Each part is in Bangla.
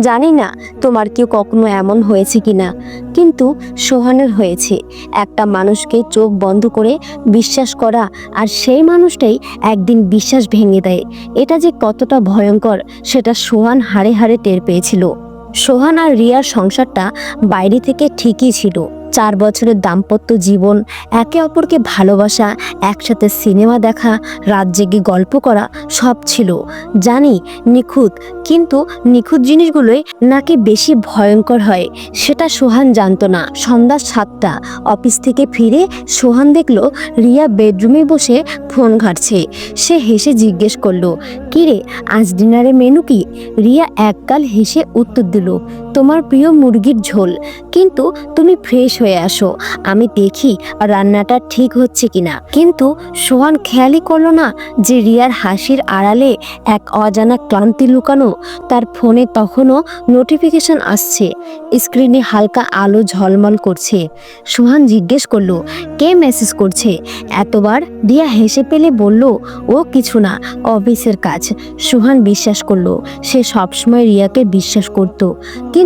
জানি না তোমার কেউ কখনো এমন হয়েছে কি না কিন্তু সোহানের হয়েছে। একটা মানুষকে চোখ বন্ধ করে বিশ্বাস করা আর সেই মানুষটাই একদিন বিশ্বাস ভেঙে দেয়। এটা যে কতটা ভয়ঙ্কর, সেটা সোহান হাড়ে হাড়ে টের পেয়েছিল। সোহান আর রিয়ার সংসারটা বাইরে থেকে ঠিকই ছিল। চার বছরের দাম্পত্য জীবন, একে অপরকে ভালোবাসা, একসাথে সিনেমা দেখা, রাত জেগে গল্প করা, সব ছিল। জানি, নিখুঁত, কিন্তু নিখুঁত জিনিসগুলোই নাকি বেশি ভয়ঙ্কর হয়, সেটা সোহান জানতো না। সন্ধ্যা সাতটা, অফিস থেকে ফিরে সোহান দেখল রিয়া বেডরুমে বসে ফোন ঘাটছে। সে হেসে জিজ্ঞেস করল, কিরে, আজ ডিনারে মেনু কি? রিয়া এককাল হেসে উত্তর দিল তোমার প্রিয় মুরগির ঝোল। কিন্তু তুমি ফ্রেশ হয়ে আসো। আমি দেখি রান্নাটা ঠিক হচ্ছে কিনা। কিন্তু সোহান খেয়ালই করল না যে রিয়ার হাসির আড়ালে এক অজানা ক্লান্তি লুকানো তার ফোনে তখনও নোটিফিকেশন আসছে। স্ক্রিনে হালকা আলো ঝলমল করছে। সোহান জিজ্ঞেস করল, কে মেসেজ করছে? এতবার রিয়া হেসে পেলে বলল, ও কিছু না অফিসের কাজ। সোহান বিশ্বাস করল, সে সবসময় রিয়াকে বিশ্বাস করত। কিন্তু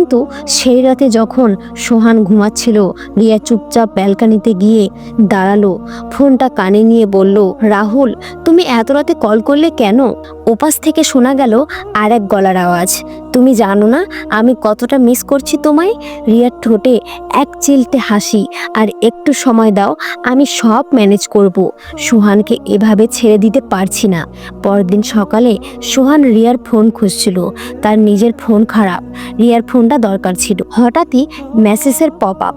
সেই রাতে যখন সোহান ঘুমাচ্ছিল, রিয়া চুপচাপ ব্যালকানিতে গিয়ে দাঁড়াল, ফোনটা কানে নিয়ে বলল, রাহুল, তুমি এত রাতে কল করলে কেন? ওপাশ থেকে শোনা গেল আর এক গলার আওয়াজ, তুমি জানো না আমি কতটা মিস করছি তোমায়? রিয়ার ঠোঁটে এক চিলতে হাসি, আর একটু সময় দাও, আমি সব ম্যানেজ করব। সুহানকে এভাবে ছেড়ে দিতে পারছি না। পরদিন সকালে সোহান রিয়ার ফোন খুঁজছিল, তার নিজের ফোন খারাপ। রিয়ার ফোনটা দরকার ছিল। হঠাৎই মেসেজের pop up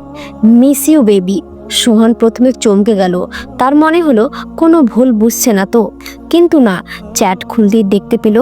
miss you baby Sohan প্রথমে চমকে গেল। তার মনে হলো, কোনো ভুল বুঝছে না তো? কিন্তু না চ্যাট খুলতেই দেখতে পেল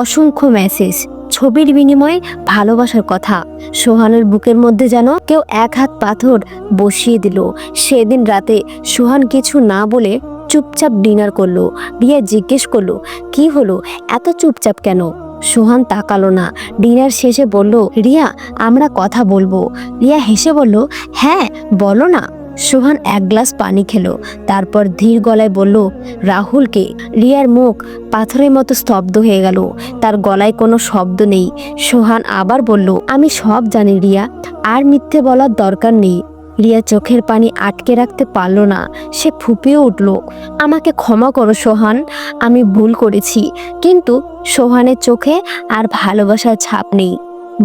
অসংখ্য মেসেজ ছবির বিনিময়ে ভালোবাসার কথা। সোহানের বুকের মধ্যে যেন কেউ এক হাত পাথর বসিয়ে দিল। সেদিন রাতে সোহান কিছু না বলে চুপচাপ ডিনার করল। রিয়া জিজ্ঞেস করল, কি হলো? এত চুপচাপ কেন? সোহান তাকালো না। ডিনার শেষে বলল, রিয়া, আমরা কথা বলব। রিয়া হেসে বলল হ্যাঁ বলো না। সোহান এক গ্লাস পানি খেলো, তারপর ধীর গলায় বলল, রাহুলকে। রিয়ার মুখ পাথরের মতো স্তব্ধ হয়ে গেল, তার গলায় কোনো শব্দ নেই। সোহান আবার বলল, আমি সব জানি রিয়া, আর মিথ্যে বলার দরকার নেই। রিয়া চোখের পানি আটকে রাখতে পারল না। সে ফুপিয়ে উঠল। আমাকে ক্ষমা করো, সোহান। আমি ভুল করেছি। কিন্তু সোহানের চোখে আর ভালোবাসার ছাপ নেই।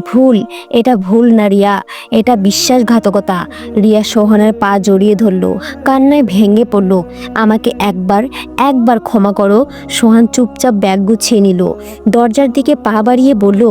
ভুল, এটা ভুল না রিয়া, এটা বিশ্বাসঘাতকতা। রিয়া সোহানের পা জড়িয়ে ধরলো, কান্নায় ভেঙে পড়ল। আমাকে একবার একবার ক্ষমা করো, সোহান চুপচাপ ব্যাগ গুছিয়ে নিল। দরজার দিকে পা বাড়িয়ে বলল,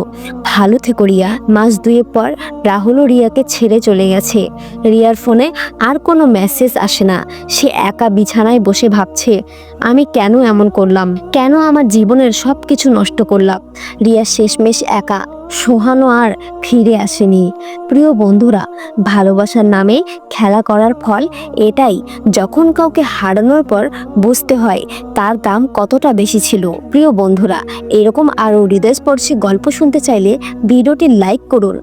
ভালো থেকো রিয়া, মাস দুয়েক পর রাহুলও রিয়াকে ছেড়ে চলে গেছে। রিয়ার ফোনে আর কোনো মেসেজ আসে না, সে একা বিছানায় বসে ভাবছে, আমি কেন এমন করলাম? কেন আমার জীবনের সব কিছু নষ্ট করলাম? রিয়া শেষমেশ একা সোহানো আর ফিরে আসেনি। প্রিয় বন্ধুরা, ভালোবাসার নামে খেলা করার ফল এটাই। যখন কাউকে হারানোর পর বুঝতে হয় তার দাম কতটা বেশি ছিল। প্রিয় বন্ধুরা, এরকম আরও হৃদয়স্পর্শী গল্প শুনতে চাইলে ভিডিওটি লাইক করুন।